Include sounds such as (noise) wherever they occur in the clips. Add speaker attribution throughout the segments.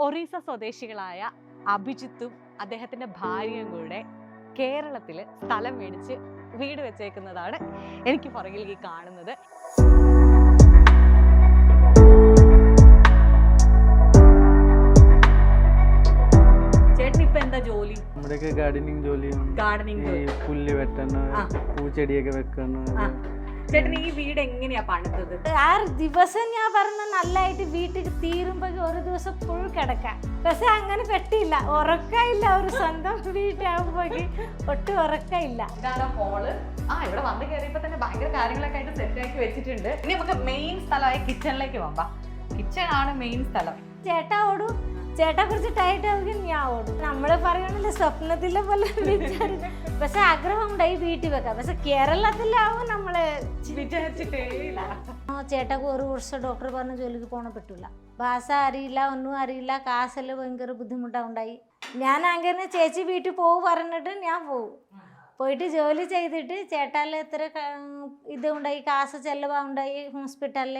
Speaker 1: ഒറീസ സ്വദേശികളായ അഭിജിത്തും അദ്ദേഹത്തിന്റെ ഭാര്യയും കൂടെ കേരളത്തിൽ സ്ഥലം മേടിച്ച് വീട് വെച്ചേക്കുന്നതാണ് എനിക്ക് പുറകിൽ ഈ കാണുന്നത് ജോലി
Speaker 2: നമ്മുടെയൊക്കെ ഗാർഡനിങ് ജോലിയാണ്
Speaker 1: ഗാർഡനിങ്
Speaker 2: പുല്ല് വെട്ടണ. പൂച്ചെടിയൊക്കെ വെക്കണ.
Speaker 1: ചേട്ടൻ ഈ വീട് എങ്ങനെയാ പണിതത്?
Speaker 3: ആ ദിവസം ഞാൻ പറഞ്ഞ നല്ലതായിട്ട് വീട്ടിൽ തീരുമ്പോൾ ഒരു ദിവസം ഫുൾ കിടക്കാം പക്ഷെ അങ്ങനെ പെട്ടില്ല ഉറക്കമില്ല ഒരു സ്വന്തം വീട്ടാകുമ്പോ ഒട്ടും ഉറക്കമില്ല.
Speaker 1: ഇതാണ് ഹോൾ ആ ഇവിടെ വന്ന് കയറിയപ്പോ തന്നെ ഭയങ്കര കാര്യങ്ങളൊക്കെ ആയിട്ട് സെറ്റ് ആക്കി വെച്ചിട്ടുണ്ട്. ഇനി നമുക്ക് മെയിൻ സ്ഥലമായ കിച്ചണിലേക്ക് പോകാം. കിച്ചൺ ആണ് മെയിൻ സ്ഥലം.
Speaker 3: ചേട്ടാ ഓടും. ചേട്ടാ കുറച്ച് ടൈറ്റ് ആവുകയും ഞാൻ ഓടും. നമ്മൾ പറയണല്ലോ സ്വപ്നത്തിലെ പോലെ വിചാരിച്ചു. പക്ഷെ ആഗ്രഹം ഉണ്ടായി വീട്ടിൽ വെക്കാം പക്ഷെ കേരളത്തിലാവും നമ്മൾ
Speaker 1: വിചാരിച്ചിട്ടേ ഇല്ല.
Speaker 3: ചേട്ടാക്ക് ഒരു വർഷം ഡോക്ടർ പറഞ്ഞ ജോലിക്ക് പോണ പറ്റൂല ഭാഷ അറിയില്ല ഒന്നും അറിയില്ല കാശെല്ലാം ഭയങ്കര ബുദ്ധിമുട്ടുണ്ടായി ഞാൻ അങ്ങനെ ചേച്ചി വീട്ടിൽ പോകും പറഞ്ഞിട്ട് ഞാൻ പോകും പോയിട്ട് ജോലി ചെയ്തിട്ട് ചേട്ടാൽ എത്ര ഇതുണ്ടായി കാശ് ചെലവ് ഉണ്ടായി ഹോസ്പിറ്റലിൽ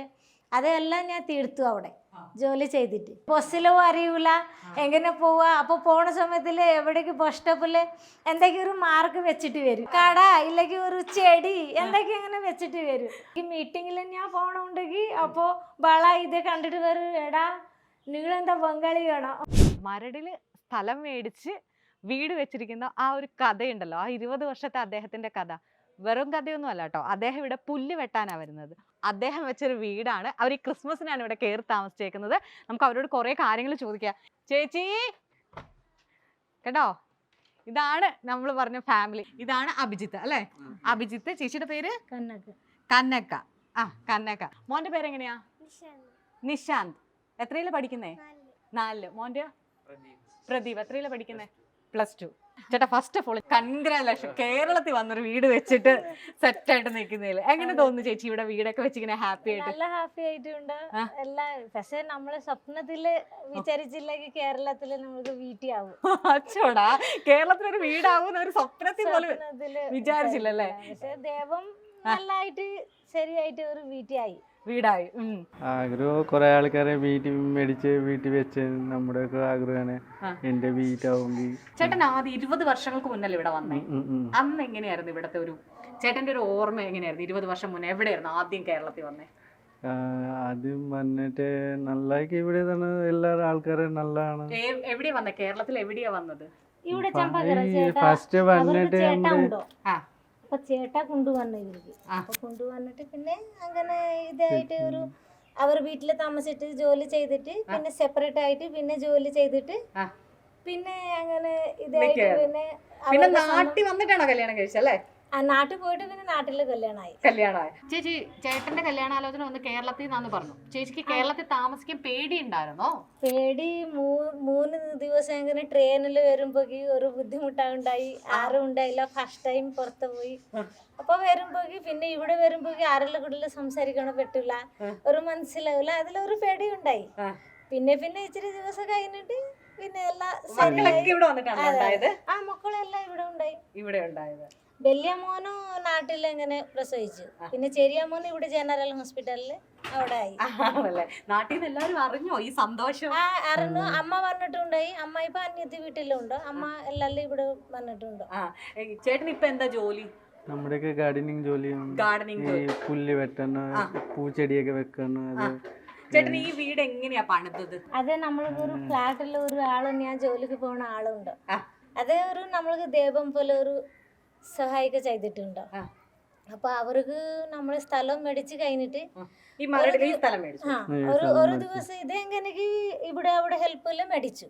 Speaker 3: അതെല്ലാം ഞാൻ തീർത്തു അവിടെ ജോലി ചെയ്തിട്ട്. ബസ്സിലോ അറിയൂല എങ്ങനെ പോവാ? അപ്പോൾ പോണ സമയത്തിൽ എവിടേക്ക് ബസ് സ്റ്റോപ്പിൽ എന്തൊക്കെ ഒരു മാർക്ക് വെച്ചിട്ട് വരും? കട ഇല്ലെങ്കിൽ ഒരു ചെടി എന്തൊക്കെ അങ്ങനെ വെച്ചിട്ട് വരും? ഈ മീറ്റിങ്ങിൽ ഞാൻ പോകണമുണ്ടെങ്കിൽ അപ്പോൾ ബള ഇത് കണ്ടിട്ട് വരും എടാ നിങ്ങളെന്താ ബംഗാളി വേണോ
Speaker 1: മരടിൽ സ്ഥലം മേടിച്ച് വീട് വെച്ചിരിക്കുന്ന ആ ഒരു കഥയുണ്ടല്ലോ. ആ ഇരുപത് വർഷത്തെ അദ്ദേഹത്തിന്റെ കഥ. വെറും കഥയൊന്നും അല്ല കേട്ടോ. അദ്ദേഹം ഇവിടെ പുല്ല് വെട്ടാനാ വരുന്നത്. അദ്ദേഹം വെച്ചൊരു വീടാണ്. അവർ ഈ ക്രിസ്മസിനാണ് ഇവിടെ കയറി താമസിച്ചേക്കുന്നത്. നമുക്ക് അവരോട് കുറേ കാര്യങ്ങൾ ചോദിക്കാം. ചേച്ചി! കേട്ടോ? ഇതാണ് നമ്മൾ പറഞ്ഞ ഫാമിലി. ഇതാണ് അഭിജിത്ത് അല്ലേ? അഭിജിത്ത് ചേച്ചിയുടെ പേര്? കന്നക്ക ആ കന്നക്ക മോന്റെ പേര് എങ്ങനെയാ നിശാന്ത്. എത്രയിൽ പഠിക്കുന്നേ? നാലിൽ. മോന്റെ? പ്രദീപ്. എത്രയിൽ പഠിക്കുന്നേ? Plus two. ചേട്ടാ ഫസ്റ്റ് ഓഫ് ഓൾ കൺഗ്രാലേഷൻ കേരളത്തിൽ വന്നൊരു വീട് വെച്ചിട്ട് സെറ്റ് ആയിട്ട് നിൽക്കുന്നതിൽ എങ്ങനെ തോന്നുന്നു ചേച്ചി ഇവിടെ വീടൊക്കെ വെച്ച് ഇങ്ങനെ ഹാപ്പി ആയിട്ട്?
Speaker 3: നല്ല ഹാപ്പി ആയിട്ടുണ്ട്. എല്ലാ പക്ഷെ നമ്മൾ സ്വപ്നത്തിൽ വിചാരിച്ചില്ലെങ്കിൽ കേരളത്തിൽ നമുക്ക് വീട്ടിയാവും.
Speaker 1: അച്ചോടാ കേരളത്തിലൊരു വീടാവും ഒരു സ്വപ്നത്തിൽ പോലും വിചാരിച്ചില്ലല്ലേ?
Speaker 3: പക്ഷെ ദൈവം നല്ലായിട്ട് ശരിയായിട്ട് ഒരു വീട്ടിലായി
Speaker 1: വീടായി.
Speaker 2: ആഗ്രഹം കുറെ ആൾക്കാരെ വീട്ടിൽ മേടിച്ച് വീട്ടിൽ വെച്ച് നമ്മുടെയൊക്കെ ആഗ്രഹമാണ്
Speaker 1: ആ.
Speaker 2: എന്റെ വീട്ടാവുമ്പി
Speaker 1: ചേട്ടൻ ആദ്യം ഇരുപത് വർഷങ്ങൾക്ക് മുന്നല്ലേ ഇവിടെ വന്നേ? അന്ന് എങ്ങനെയായിരുന്നു ഇവിടത്തെ ഒരു ചേട്ടന്റെ ഒരു ഓർമ്മ എങ്ങനെയായിരുന്നു ഇരുപത് വർഷം മുന്നേ? എവിടെയായിരുന്നു ആദ്യം കേരളത്തിൽ വന്നേ?
Speaker 2: ആദ്യം വന്നിട്ട് നല്ല ഇവിടെ തന്നെ എല്ലാ ആൾക്കാരും നല്ലതാണ്.
Speaker 1: എവിടെയാ വന്നത് കേരളത്തിൽ എവിടെയാ വന്നത്?
Speaker 3: ഇവിടെ
Speaker 2: ഫസ്റ്റ് വന്നിട്ട്
Speaker 3: അപ്പൊ ചേട്ടാ കൊണ്ടുവന്നു ഇവർക്ക്. അപ്പൊ കൊണ്ടുവന്നിട്ട് പിന്നെ അങ്ങനെ ഇതായിട്ട് ഒരു അവർ വീട്ടിൽ താമസിച്ചിട്ട് ജോലി ചെയ്തിട്ട് പിന്നെ സെപ്പറേറ്റ് ആയിട്ട് പിന്നെ ജോലി ചെയ്തിട്ട്. പിന്നെ അങ്ങനെ ഇതായിട്ട് പിന്നെ
Speaker 1: പിന്നെ നാട്ടിൽ വന്നിട്ടാണോ കല്യാണം കഴിച്ചല്ലേ
Speaker 3: നാട്ടിൽ പോയിട്ട് പിന്നെ നാട്ടിൽ കല്യാണമായി.
Speaker 1: കല്യാണമായി. ചേച്ചി ചേട്ടന്റെ കല്യാണാലോചന വന്ന് കേരളത്തിൽ നിന്നാന്ന് പറഞ്ഞു. ചേച്ചിക്ക് കേരളത്തിൽ താമസിക്കാൻ പേടി ഉണ്ടായിരുന്നോ
Speaker 3: പേടി മൂന്ന് ദിവസം ഇങ്ങനെ ട്രെയിനിൽ വരുമ്പോ ഒരു ബുദ്ധിമുട്ടുണ്ടായി ആരും ഉണ്ടായില്ല. ഫസ്റ്റ് ടൈം പുറത്ത് പോയി. അപ്പൊ വരുമ്പോ പിന്നെ ഇവിടെ വരുമ്പോ ആരെല്ലാം കൂടുതൽ സംസാരിക്കണം പറ്റില്ല ഒരു മനസ്സിലാവില്ല അതിലൊരു പേടി ഉണ്ടായി പിന്നെ പിന്നെ ഇച്ചിരി ദിവസം കഴിഞ്ഞിട്ട് പിന്നെ എല്ലാ. ആ മക്കളെല്ലാം ഇവിടെ ഉണ്ടായി.
Speaker 1: ഇവിടെ ഉണ്ടായത്.
Speaker 3: വലിയ മോനും നാട്ടിൽ ഇങ്ങനെ പ്രസവിച്ചു. പിന്നെ ചെറിയ മോൻ ഇവിടെ ജനറൽ ഹോസ്പിറ്റലിൽ അവിടെ ആയി
Speaker 1: ആണല്ലേ? നാട്ടിൽ നിന്ന് എല്ലാവരും അറിഞ്ഞോ ഈ സന്തോഷം?
Speaker 3: ആ അറിഞ്ഞു. അമ്മ വന്നിട്ടുണ്ടായി. അമ്മ ഇപ്പൊ അന്യത്തി വീട്ടിലുണ്ട്. അമ്മ എല്ലാവരും ഇവിടെ വന്നിട്ടുണ്ട്.
Speaker 1: ആ ചേട്ടൻ ഇപ്പൊ എന്താ ജോലി?
Speaker 2: നമ്മുടെയൊക്കെ ഗാർഡനിങ് ജോലിയും
Speaker 1: ഗാർഡനിങ്
Speaker 2: ഈ പുല്ല് വെട്ടണ. പൂച്ചെടിയൊക്കെ വെക്കണ അത്
Speaker 1: ചേട്ടൻ ഈ വീട് എങ്ങനെയാ പണിതത്?
Speaker 3: അതെ നമ്മൾക്ക് ഒരു ഫ്ലാറ്റിൽ ഒരു ആൾ ഞാൻ ജോലിക്ക് പോണ ആളുണ്ട്.
Speaker 1: അതേ
Speaker 3: അത് ഒരു നമ്മൾക്ക് ദൈവം പോലെ ഒരു സഹായിക്ക ചെയ്തിട്ടുണ്ടോ. അപ്പൊ അവർക്ക് നമ്മൾ സ്ഥലം മേടിച്ച് കഴിഞ്ഞിട്ട് ഒരു ഒരു ദിവസം ഇതെങ്ങനെ ഇവിടെ അവിടെ ഹെൽപ്പ് എല്ലാം മേടിച്ചു.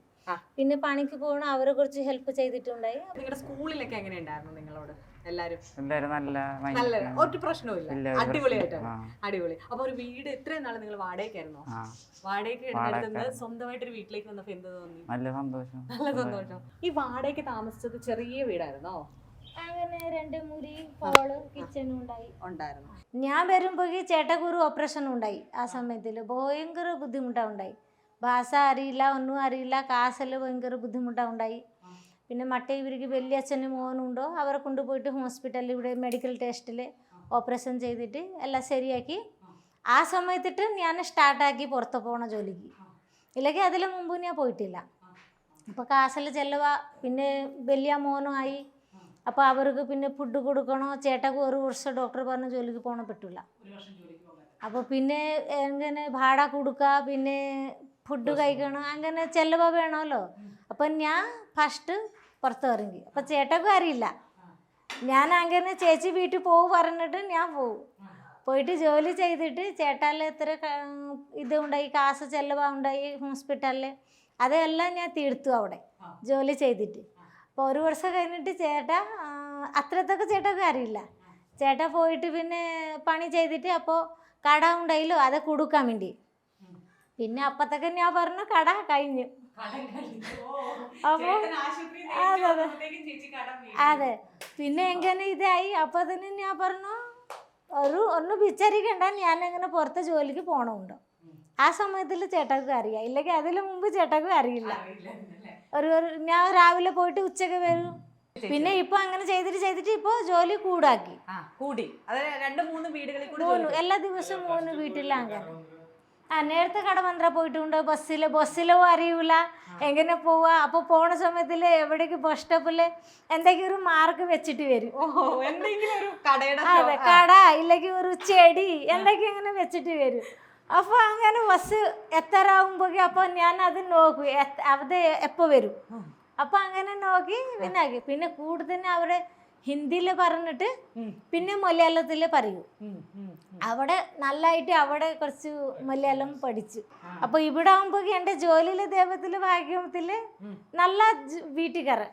Speaker 3: പിന്നെ പണിക്ക് പോകണ അവരെ കുറിച്ച് ഹെൽപ്പ് ചെയ്തിട്ടുണ്ടായി.
Speaker 1: നിങ്ങളുടെ സ്കൂളിലൊക്കെ എങ്ങനെയുണ്ടായിരുന്നു നിങ്ങളോട്? എല്ലാരും?
Speaker 4: എല്ലാരും നല്ല
Speaker 1: നല്ല ഒരു പ്രശ്നവും അടിപൊളിയായിട്ടാണ് അടിപൊളി. അപ്പൊ ഒരു വീട് ഇത്രയും നാൾ നിങ്ങൾ വാടകയ്ക്കായിരുന്നോ വാടകയ്ക്ക്
Speaker 4: സ്വന്തമായിട്ട്
Speaker 1: ഒരു സ്വന്തമായിട്ടൊരു വീട്ടിലേക്ക് വന്നപ്പോ എന്ത് തോന്നി?
Speaker 4: നല്ല സന്തോഷം.
Speaker 1: നല്ല സന്തോഷം. ഈ വാടകയ്ക്ക് താമസിച്ചത് ചെറിയ വീടായിരുന്നോ?
Speaker 3: അങ്ങനെ രണ്ട് മുറി ഹോൾ കിച്ചണും ഉണ്ടായി.
Speaker 1: ഉണ്ടായിരുന്നു.
Speaker 3: ഞാൻ വരുമ്പോഴേക്ക് ചേട്ടക്കുരു ഓപ്പറേഷൻ ഉണ്ടായി ആ സമയത്തിൽ ഭയങ്കര ബുദ്ധിമുട്ടുണ്ടായി ഭാഷ അറിയില്ല ഒന്നും അറിയില്ല കാശെല്ലാം ഭയങ്കര ബുദ്ധിമുട്ടുണ്ടായി പിന്നെ മട്ടേ ഇവർക്ക് വലിയച്ഛനും മോനുണ്ടോ അവരെ കൊണ്ടുപോയിട്ട് ഹോസ്പിറ്റലിൽ ഇവിടെ മെഡിക്കൽ ടെസ്റ്റിൽ ഓപ്പറേഷൻ ചെയ്തിട്ട് എല്ലാം ശരിയാക്കി. ആ സമയത്തിട്ട് ഞാൻ സ്റ്റാർട്ടാക്കി പുറത്ത് പോണ ജോലിക്ക്. ഇല്ലെങ്കിൽ അതിന് മുമ്പ് ഞാൻ പോയിട്ടില്ല. അപ്പോൾ കാശിൽ ചെലവ. പിന്നെ വലിയ മോനുമായി അപ്പോൾ അവർക്ക് പിന്നെ ഫുഡ് കൊടുക്കണോ? ചേട്ടക്ക് ഒരു വർഷം ഡോക്ടർ പറഞ്ഞ ജോലിക്ക് പോകണം പറ്റില്ല അപ്പോൾ പിന്നെ എങ്ങനെ ഭാട കൊടുക്കുക പിന്നെ ഫുഡ് കഴിക്കണം. അങ്ങനെ ചെലവ് വേണമല്ലോ. അപ്പം ഞാൻ ഫസ്റ്റ് പുറത്ത് ഇറങ്ങി. അപ്പം ചേട്ടക്കും അറിയില്ല. ഞാൻ അങ്ങനെ ചേച്ചി വീട്ടിൽ പോകും പറഞ്ഞിട്ട് ഞാൻ പോകും പോയിട്ട് ജോലി ചെയ്തിട്ട് ചേട്ടാൽ എത്ര ക- ഇത് ഉണ്ടായി കാശ് ചെലവ് ഉണ്ടായി ഹോസ്പിറ്റലിൽ അതെല്ലാം ഞാൻ തീർത്തു അവിടെ. ജോലി ചെയ്തിട്ട്. അപ്പോൾ ഒരു വർഷം കഴിഞ്ഞിട്ട് ചേട്ട അത്രത്തൊക്കെ ചേട്ടക്ക് അറിയില്ല ചേട്ട പോയിട്ട് പിന്നെ പണി ചെയ്തിട്ട് അപ്പോൾ കട ഉണ്ടായില്ലോ അത് കൊടുക്കാൻ വേണ്ടി. പിന്നെ അപ്പത്തൊക്കെ ഞാൻ പറഞ്ഞു കട കഴിഞ്ഞു. അപ്പോൾ അതെ അതെ. അതെ. പിന്നെ എങ്ങനെ ഇതായി? അപ്പോൾ തന്നെ ഞാൻ പറഞ്ഞു ഒരു ഒന്ന് വിചാരിക്കണ്ട ഞാൻ എങ്ങനെ പുറത്തെ ജോലിക്ക് പോകണമുണ്ടോ ആ സമയത്തിൽ ചേട്ടക്ക് അറിയാം. ഇല്ലെങ്കിൽ അതിന് മുമ്പ് ചേട്ടക്ക് അറിയില്ല. ഒരു ഒരു- ഞാൻ രാവിലെ പോയിട്ട് ഉച്ചയ്ക്ക് വരും. പിന്നെ ഇപ്പൊ അങ്ങനെ ചെയ്തിട്ട് ചെയ്തിട്ട് ഇപ്പൊ ജോലി കൂടാക്കി.
Speaker 1: ആ കൂടി. അത് രണ്ട് മൂന്ന് വീടുകളിൽ കൂടി
Speaker 3: മൂന്ന് എല്ലാ ദിവസവും മൂന്ന് വീട്ടിലാണ് ആ നേരത്തെ കടമന്ത്ര പോയിട്ടുണ്ട്. ബസ്സിൽ ബസ്സിലോ അറിയൂല. എങ്ങനെ പോവാ? അപ്പൊ പോണ സമയത്തിൽ എവിടേക്ക് ബസ് സ്റ്റോപ്പിൽ എന്തെങ്കിലും ഒരു മാർക്ക് വെച്ചിട്ട് വരും.
Speaker 1: ഓഹോ എന്തെങ്കിലും ഒരു കടയുടെ
Speaker 3: അതെ കട ഇല്ലെങ്കിൽ ഒരു ചെടി എന്തൊക്കെ ഇങ്ങനെ വെച്ചിട്ട് വരും. അപ്പോൾ അങ്ങനെ ബസ് എത്തരാകുമ്പോൾ അപ്പോൾ ഞാൻ അത് നോക്കും. അവിടെ അത് എപ്പോൾ വരും? അപ്പോൾ അങ്ങനെ നോക്കി പിന്നെ ആക്കി. പിന്നെ കൂടുതൽ അവിടെ ഹിന്ദിയിൽ പറഞ്ഞിട്ട്. പിന്നെ മലയാളത്തിൽ പറയൂ. അവിടെ നല്ലതായിട്ട് അവിടെ കുറച്ച് മലയാളം പഠിച്ചു. അപ്പൊ ഇവിടെ ആകുമ്പോൾ എന്റെ ജോലിയിലെ ദൈവത്തിൽ ഭാഗ്യത്തിൽ നല്ല
Speaker 1: വീട്ടുകാരൻ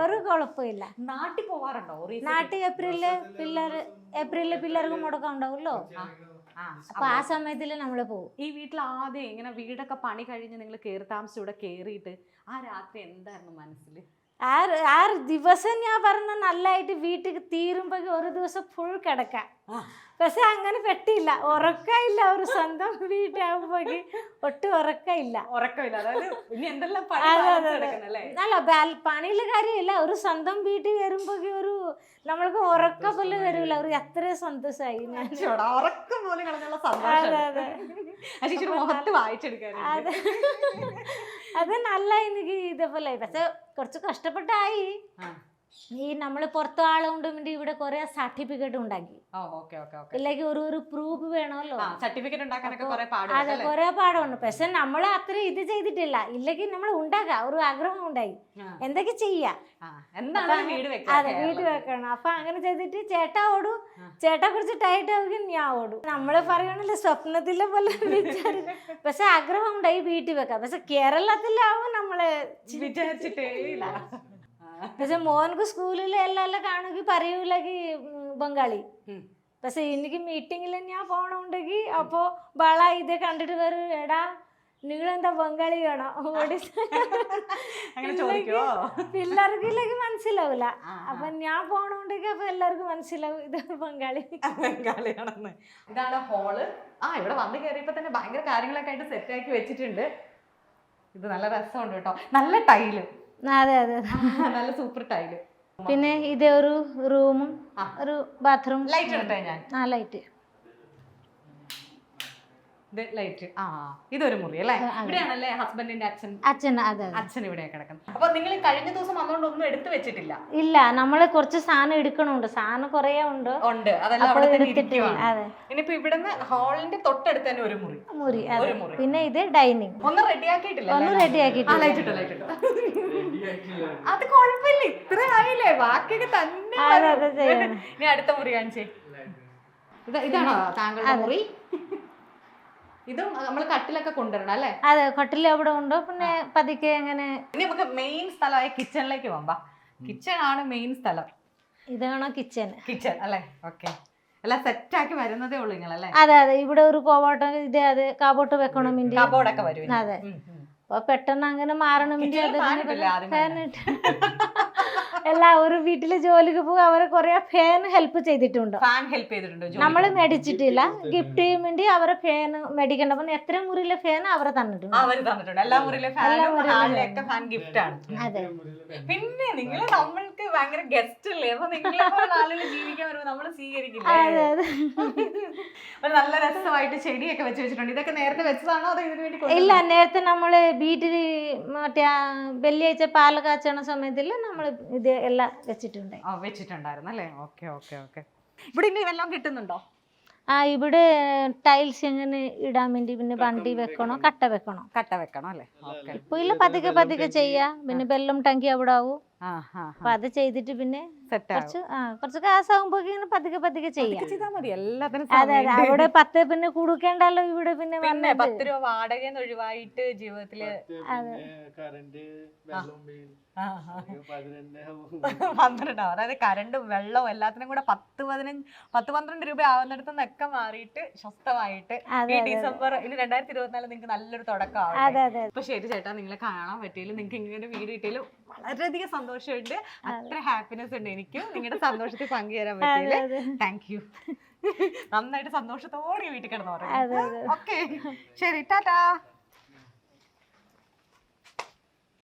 Speaker 3: ഒരു കുഴപ്പമില്ല.
Speaker 1: നാട്ടിൽ പോവാറുണ്ടോ?
Speaker 3: നാട്ടിൽ ഏപ്രിലിൽ പിള്ളേർ ഏപ്രിലിൽ പിള്ളേർക്ക് മുടക്കം ഉണ്ടാവുമല്ലോ. അപ്പൊ ആ സമയത്തിൽ നമ്മൾ പോകും
Speaker 1: ഈ വീട്ടിൽ ആദ്യം ഇങ്ങനെ വീടൊക്കെ പണി കഴിഞ്ഞ് നിങ്ങൾ കേറി താമസിച്ച് ഇവിടെ കേറിയിട്ട് ആ രാത്രി എന്തായിരുന്നു മനസ്സിൽ
Speaker 3: ആ ആറ് ദിവസം ഞാൻ പറഞ്ഞ നല്ലതായിട്ട് വീട്ടിൽ തീരുമ്പോൾ ഒരു ദിവസം ഫുൾ കിടക്കാം. പക്ഷെ അങ്ങനെ പെട്ടില്ല ഉറക്കമില്ല ഒരു സ്വന്തം വീട്ടാകുമ്പോ ഒട്ടും ഉറക്കമില്ല. അല്ല? പണിയിലെ കാര്യമില്ല. ഒരു സ്വന്തം വീട്ടിൽ വരുമ്പോ ഒരു നമ്മൾക്ക് ഉറക്ക പോലെ വരില്ല ഒരു എത്ര സന്തോഷമായി അതെ അതെ. അതെ അത് നല്ല എനിക്ക് ഇതേപോലെ പക്ഷെ കുറച്ച് കഷ്ടപ്പെട്ടായി. ഈ നമ്മൾ പുറത്തു ആളുകൊണ്ട് ഇവിടെ കുറെ സർട്ടിഫിക്കറ്റ് ഉണ്ടാക്കി. ഇല്ലെങ്കിൽ ഒരു ഒരു പ്രൂഫ് വേണമല്ലോ.
Speaker 1: സർട്ടിഫിക്കറ്റ്
Speaker 3: അതെ കൊറേ പാടുണ്ട്. പക്ഷെ നമ്മൾ അത്ര ഇത് ചെയ്തിട്ടില്ല. ഇല്ലെങ്കിൽ നമ്മൾ ഉണ്ടാക്കാം. ഒരു ആഗ്രഹം ഉണ്ടായി. എന്തൊക്കെ ചെയ്യാ? അതെ
Speaker 1: വീട്
Speaker 3: വെക്കണം. അപ്പൊ അങ്ങനെ ചെയ്തിട്ട് ചേട്ടാ ഓടും. ചേട്ട കുറിച്ച് ടൈറ്റ് ആവുക ഞാൻ ഓടും. നമ്മൾ പറയണല്ലോ സ്വപ്നത്തിലെ പോലെ (laughs) വിചാരിച്ചു. പക്ഷെ ആഗ്രഹം ഉണ്ടായി വീട്ടിൽ വെക്കാം. പക്ഷെ കേരളത്തിലാവും നമ്മൾ
Speaker 1: വിചാരിച്ചിട്ടേ ഇല്ല.
Speaker 3: പക്ഷെ മോനക്ക് സ്കൂളിൽ എല്ലാം കാണുകി പറയൂല ബംഗാളി. പക്ഷെ എനിക്ക് മീറ്റിങ്ങിൽ ഞാൻ പോണുണ്ടെങ്കിൽ അപ്പോൾ ബള ഇത് കണ്ടിട്ട് വരും എടാ നിങ്ങളെന്താ ബംഗാളിയാണോ വേണോ (laughs) പിള്ളേർക്കില്ലെങ്കിൽ മനസ്സിലാവില്ല. അപ്പൊ ഞാൻ പോകണമെങ്കിൽ അപ്പൊ എല്ലാവർക്കും മനസ്സിലാവും ഇത് ബംഗാളി.
Speaker 1: ബംഗാളിയാണെന്ന്. ഇതാണ് ഹോൾ. ആ ഇവിടെ വന്ന് കയറിയപ്പോ തന്നെ ഭയങ്കര കാര്യങ്ങളൊക്കെ ആയിട്ട് സെറ്റ് ആക്കി വെച്ചിട്ടുണ്ട്. ഇത് നല്ല രസമുണ്ട് കേട്ടോ. നല്ല ടൈൽ.
Speaker 3: അതെ അതെ.
Speaker 1: നല്ല സൂപ്പർ ടൈൽ
Speaker 3: പിന്നെ ഇതേ ഒരു റൂമും ഒരു ബാത്റൂം
Speaker 1: ലൈറ്റ് എടുത്തേ ഞാൻ.
Speaker 3: ആ ലൈറ്റ്
Speaker 1: ലൈറ്റ് ആ ഇതൊരു മുറി അല്ലേ. ഇവിടെയാണല്ലേ ഹസ്ബൻഡിന്റെ അച്ഛൻ?
Speaker 3: അച്ഛൻ അതെ
Speaker 1: അച്ഛൻ ഇവിടെ കിടക്കുന്നത്. അപ്പൊ നിങ്ങൾ കഴിഞ്ഞ ദിവസം വന്നുകൊണ്ട് ഒന്നും എടുത്തു വെച്ചിട്ടില്ല?
Speaker 3: ഇല്ല നമ്മൾ കുറച്ച് സാധനം എടുക്കണുണ്ട്. സാധനം കുറേ ഉണ്ട്.
Speaker 1: ഉണ്ട്. അതെല്ലാം
Speaker 3: അതെ.
Speaker 1: ഇനിയിപ്പോ ഇവിടുന്ന് ഹാളിന്റെ തൊട്ടടുത്ത് തന്നെ ഒരു മുറി.
Speaker 3: മുറി. പിന്നെ ഇത് ഡൈനിങ്
Speaker 1: ഒന്നും റെഡിയാക്കിയിട്ടില്ല
Speaker 3: ഒന്നും
Speaker 1: അല്ലേ?
Speaker 3: റെഡി
Speaker 1: ആ
Speaker 3: ആക്കിയിട്ടില്ല
Speaker 1: ലൈറ്റ് ഇട്ടോ ലൈറ്റ് ഇട്ടോ. അത് കുഴപ്പമില്ല. ഇത്ര ആയില്ലേ? ബാക്കിയൊക്കെ തന്നെ ഇനി അടുത്ത മുറി കാണിച്ചേ. ഇത് ഇതാണോ താങ്കളുടെ മുറി? ഇതും നമ്മൾ കട്ടിലൊക്കെ കൊണ്ടുവരണം അല്ലേ?
Speaker 3: അതെ കട്ടിൽ അവിടെ ഉണ്ട്. പിന്നെ പതുക്കെ അങ്ങനെ
Speaker 1: ഇനി നമുക്ക് മെയിൻ സ്ഥലമായ കിച്ചണിലേക്ക് പോകാം. കിച്ചൺ ആണ് മെയിൻ സ്ഥലം.
Speaker 3: ഇതാണ് കിച്ചൺ
Speaker 1: കിച്ചൺ അല്ലേ? ഓക്കെ എല്ലാം സെറ്റ് ആക്കി വരുന്നതേ ഉള്ളൂ നിങ്ങൾ അല്ലേ?
Speaker 3: അതെ അതെ. ഇവിടെ ഒരു കോവാട്ടം ഇത് അതെ കാബോട്ട് വെക്കണം
Speaker 1: കബോർഡൊക്കെ വരും
Speaker 3: അതെ. അപ്പൊ പെട്ടെന്ന് അങ്ങനെ മാറണമെങ്കിൽ? എല്ലാ ഒരു വീട്ടിൽ ജോലിക്ക് പോകും അവരെ കുറെ ഫാൻ ഹെൽപ്പ് ചെയ്തിട്ടുണ്ട്.
Speaker 1: ഫാൻ ഹെൽപ്പ് ചെയ്തിട്ടുണ്ടോ ജോലിക്ക്?
Speaker 3: നമ്മൾ മേടിച്ചിട്ടില്ല. ഗിഫ്റ്റ് ചെയ്യാൻ വേണ്ടി അവരെ ഫാൻ മേടിക്കേണ്ട. അപ്പൊ എത്ര മുറിയിലെ ഫാൻ അവരെ തന്നിട്ടുണ്ട്.
Speaker 1: അവർ തന്നിട്ടുണ്ട്. എല്ലാ മുറിയിലെ ഫാനും ഗിഫ്റ്റ് ആണ്.
Speaker 3: അതെ.
Speaker 1: പിന്നെ നിങ്ങൾ നമ്മൾക്ക് ഭയങ്കര ഗസ്റ്റ് അല്ലേ? അപ്പൊ നിങ്ങളെ പോലെ ആളുകൾ ജീവിക്കാൻ വരുമ്പോ നമ്മൾ സ്വീകരിക്കില്ല?
Speaker 3: അതെ അതെ.
Speaker 1: ഒരു നല്ല രസമായിട്ട് ചെടിയൊക്കെ വെച്ച് വെച്ചിട്ടുണ്ട്. ഇതൊക്കെ നേരത്തെ വെച്ചതാണോ അതോ ഇതിനു വേണ്ടി?
Speaker 3: ഇല്ല നേരത്തെ നമ്മൾ വീട്ടിൽ മറ്റേ വെള്ളിയാഴ്ച പാല കാച്ചണ സമയത്തിൽ നമ്മൾ ഇത് എല്ലാം വെച്ചിട്ടുണ്ട്.
Speaker 1: ആ വെച്ചിട്ടുണ്ടായിരുന്നു അല്ലേ? Okay okay okay. ഇവിടെ ഇനി വെള്ളം കിട്ടുന്നുണ്ടോ?
Speaker 3: ആ ഇവിടെ ടൈൽസ് എങ്ങനെ ഇടാൻ വേണ്ടി പിന്നെ വണ്ടി വെക്കണോ. കട്ട വെക്കണോ?
Speaker 1: കട്ട വെക്കണോ അല്ലേ? ഓക്കെ.
Speaker 3: ഇപ്പൊ ഇല്ല പതുക്കെ പതുക്കെ ചെയ്യാ. പിന്നെ വെള്ളം ടാങ്കി അവിടെ ആവും. അപ്പൊ അത് ചെയ്തിട്ട് പിന്നെ
Speaker 1: സെറ്റ്
Speaker 3: കുറച്ച് കുറച്ച് ഇങ്ങനെ പതുക്കെ പതുക്കെ ചെയ്യാം. അതെ അതെ. അവിടെ പത്ത് പിന്നെ കൊടുക്കേണ്ടല്ലോ ഇവിടെ പിന്നെ
Speaker 1: പിന്നെ പത്ത് രൂപ വാടക ഒഴിവായിട്ട്
Speaker 2: ജീവിതത്തിൽ
Speaker 1: പന്ത്രണ്ടോ അതായത് കരണ്ടും വെള്ളവും എല്ലാത്തിനും കൂടെ പത്ത് പതിനഞ്ച് പത്ത് പന്ത്രണ്ട് രൂപ ആവുന്നിടത്ത് നിന്നൊക്കെ മാറിയിട്ട് സ്വസ്ഥമായിട്ട് ഈ ഡിസംബർ ഇനി രണ്ടായിരത്തി ഇരുപത്തിനാല് നിങ്ങൾക്ക് നല്ലൊരു തുടക്കം
Speaker 3: അതെ അതെ
Speaker 1: അപ്പൊ ശരി ചേട്ടാ നിങ്ങളെ കാണാൻ പറ്റിയില്ല നിങ്ങൾക്ക് ഇങ്ങനെ വീട് കിട്ടിയാലും വളരെയധികം സന്തോഷമുണ്ട്. അത്ര ഹാപ്പിനെസ് ഉണ്ട് എനിക്കും. നിങ്ങളുടെ സന്തോഷത്തിൽ പങ്കുചേരാൻ
Speaker 3: പറ്റില്ല
Speaker 1: പറ്റിയില്ല? താങ്ക് യു നന്നായിട്ട് സന്തോഷത്തോടെ വീട്ടിൽ കിടന്നു ഓക്കെ ശരി ടാറ്റാ.